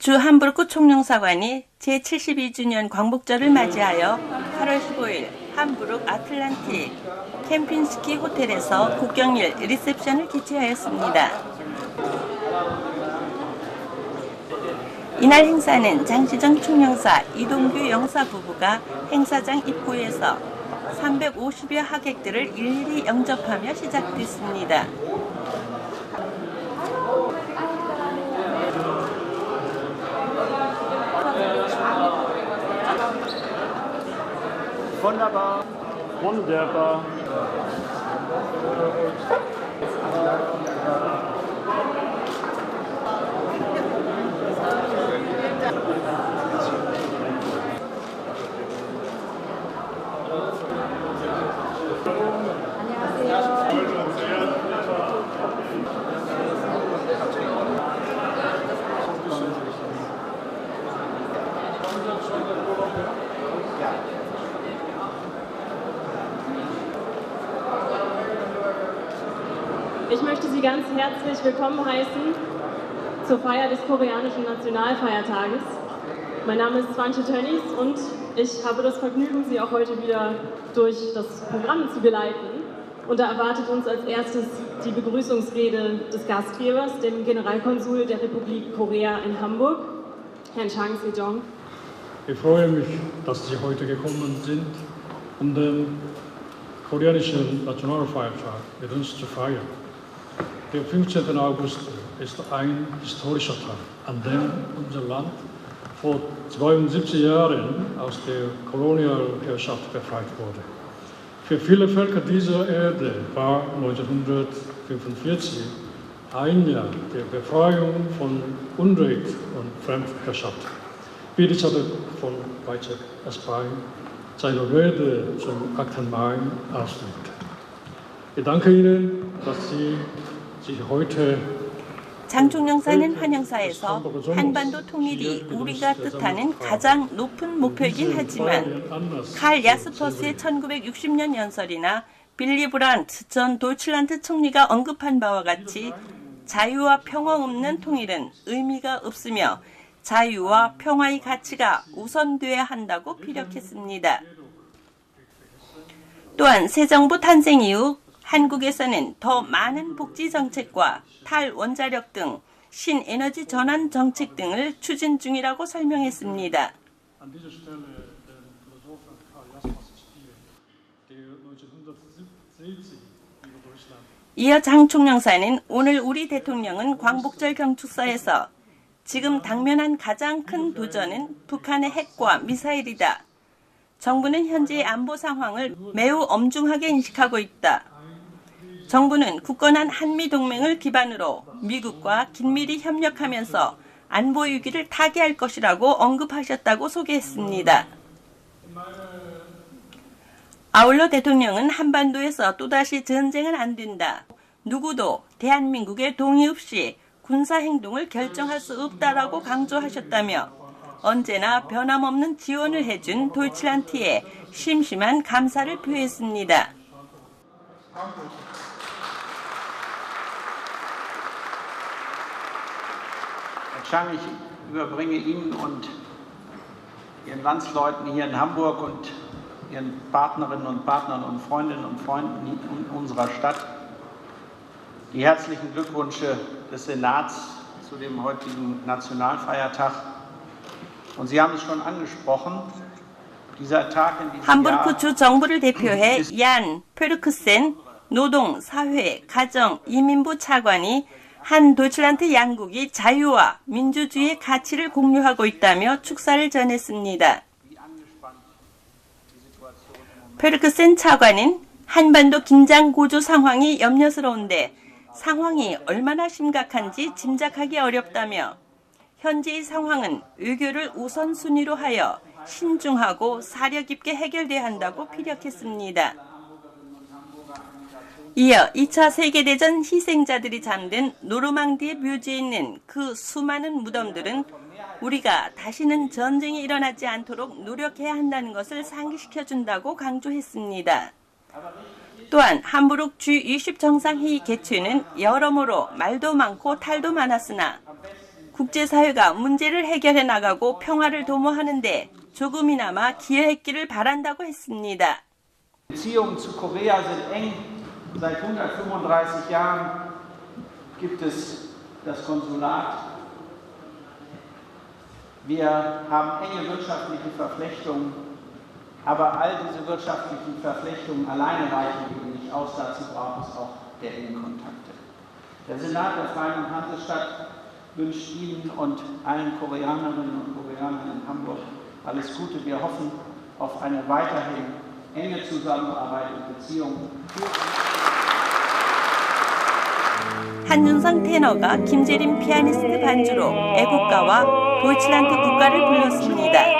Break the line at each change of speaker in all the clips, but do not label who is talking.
주 함부르크 총영사관이 제72주년 광복절을 맞이하여 8월 15일 함부르크 아틀란틱 캠핑스키 호텔에서 국경일 리셉션을 개최하였습니다. 이날 행사는 장시정 총영사 이동규 영사 부부가 행사장 입구에서 350여 하객들을 일일이 영접하며 시작됐습니다.
Wunderbar. Wunderbar.
Ich möchte Sie ganz herzlich willkommen heißen zur Feier des koreanischen Nationalfeiertages. Mein Name ist Swantje Tönnies und ich habe das Vergnügen, Sie auch heute wieder durch das Programm zu geleiten. Und da erwartet uns als erstes die Begrüßungsrede des Gastgebers, dem Generalkonsul der Republik Korea in Hamburg, Herrn Chang Se-jong.
Ich freue mich, dass Sie heute gekommen sind, um den koreanischen Nationalfeiertag mit uns zu feiern. Der 15. August ist ein historischer Tag, an dem unser Land vor 72 Jahren aus der Kolonialherrschaft befreit wurde. Für viele Völker dieser Erde war 1945 ein Jahr der Befreiung von Unrecht und Fremdherrschaft. Wie Elisabeth von Weizsäck-Espein seine Rede zum 8. Mai ausdrückte. Ich danke Ihnen, dass Sie
장 총영사는 환영사에서 한반도 통일이 우리가 뜻하는 가장 높은 목표이긴 하지만 칼 야스퍼스의 1960년 연설이나 빌리 브란트 전 도이칠란드 총리가 언급한 바와 같이 자유와 평화 없는 통일은 의미가 없으며 자유와 평화의 가치가 우선돼야 한다고 피력했습니다. 또한 새 정부 탄생 이후 한국에서는 더 많은 복지 정책과 탈원자력 등 신에너지 전환 정책 등을 추진 중이라고 설명했습니다.
an dieser Stelle den Philosophen Karl Jaspers zitieren, der 1970 über Deutschland
이어 장 총영사는 오늘 우리 대통령은 광복절 경축사에서 지금 당면한 가장 큰 도전은 북한의 핵과 미사일이다. 정부는 현재의 안보 상황을 매우 엄중하게 인식하고 있다. 정부는 굳건한 한미 동맹을 기반으로 미국과 긴밀히 협력하면서 안보 위기를 타개할 것이라고 언급하셨다고 소개했습니다. 아울러 대통령은 한반도에서 또다시 전쟁은 안 된다. 누구도 대한민국의 동의 없이 군사 행동을 결정할 수 없다라고 강조하셨다며 언제나 변함없는 지원을 해준 도이칠란트에 심심한 감사를 표했습니다.
Chang, ich überbringe Ihnen und Ihren Landsleuten hier in Hamburg und Ihren Partnerinnen und Partnern und Freundinnen und Freunden in unserer Stadt die herzlichen Glückwünsche des Senats zu dem heutigen Nationalfeiertag. Und Sie haben es schon angesprochen, dieser Tag in diesem
함부르크
Jahr
주 정부를 대표해 얀 페르크센 노동, 사회, 가정, 이민부 차관이 한 도이칠란트 양국이 자유와 민주주의의 가치를 공유하고 있다며 축사를 전했습니다. 페르크센 차관은 한반도 긴장 고조 상황이 염려스러운데 상황이 얼마나 심각한지 짐작하기 어렵다며 현재의 상황은 외교를 우선순위로 하여 신중하고 사려 깊게 해결돼야 한다고 피력했습니다. 이어 2차 세계대전 희생자들이 잠든 노르망디의 묘지에 있는 그 수많은 무덤들은 우리가 다시는 전쟁이 일어나지 않도록 노력해야 한다는 것을 상기시켜 준다고 강조했습니다. 또한 함부르크 G20 정상회의 개최는 여러모로 말도 많고 탈도 많았으나 국제사회가 문제를 해결해 나가고 평화를 도모하는데 조금이나마 기여했기를 바란다고 했습니다.
Seit 135 Jahren gibt es das Konsulat. Wir haben enge wirtschaftliche Verflechtungen, aber all diese wirtschaftlichen Verflechtungen alleine reichen eben nicht aus. Dazu braucht es auch der engen Kontakte. Der Senat der Freien Hansestadt wünscht Ihnen und allen Koreanerinnen und Koreanern in Hamburg alles Gute. Wir hoffen auf eine weiterhin enge Zusammenarbeit und Beziehung.
한윤상 테너가 김재림 피아니스트 반주로 애국가와 도이칠란드 국가를 불렀습니다.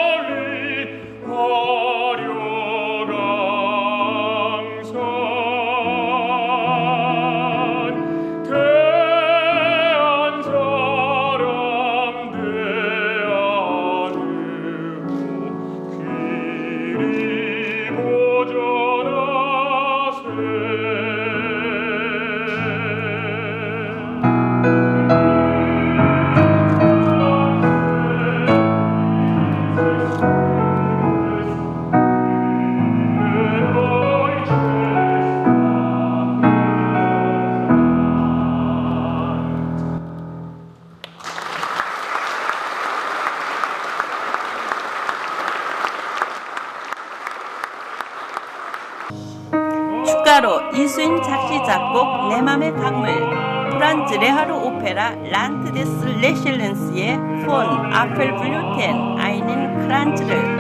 축가로 이수인 작시 작곡 내 맘의 강물 프란츠 레하르 오페라 란트 데스 레실렌스의 폰 아펠 블루텐 아이닌 크란츠를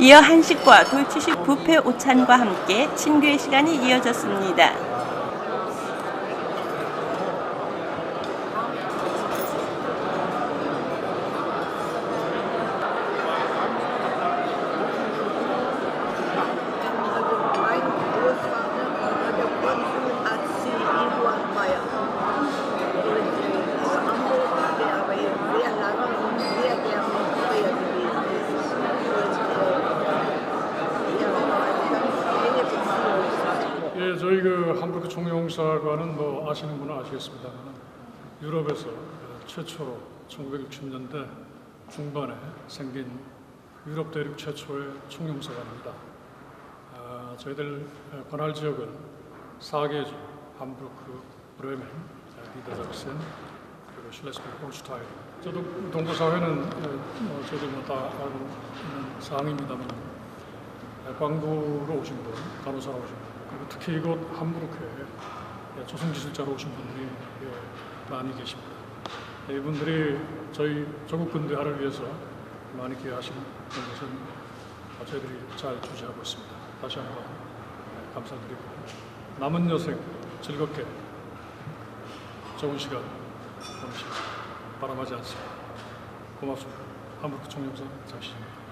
이어 한식과 돌치식 뷔페 오찬과 함께 친교의 시간이 이어졌습니다.
그 한국 총영사관은 뭐 아시는 분은 아시겠습니다만 유럽에서 어, 최초로 1960년대 중반에 생긴 유럽 대륙 최초의 총영사관입니다. 아, 저희들 어, 관할 지역은 4개 주, 함부르크, 브레멘, 리더작센, 그리고 실레스베르, 홀슈타인. 저도 동부 사회는 어, 뭐 저도 뭐다 알고 있는 사항입니다만 네, 광도로 오신 분, 간호사로 오신 분, 그리고 특히 이곳 함부르크에 예, 조선기술자로 오신 분들이 예, 많이 계십니다. 예, 이분들이 저희 조국 근대화를 위해서 많이 기여하시는 것은 저희들이 잘 주시하고 있습니다. 다시 한번 예, 감사드리고 남은 여생 즐겁게 좋은 시간 보내시기 바람하지 않습니다. 고맙습니다. 함부르크 총영사 장시입니다.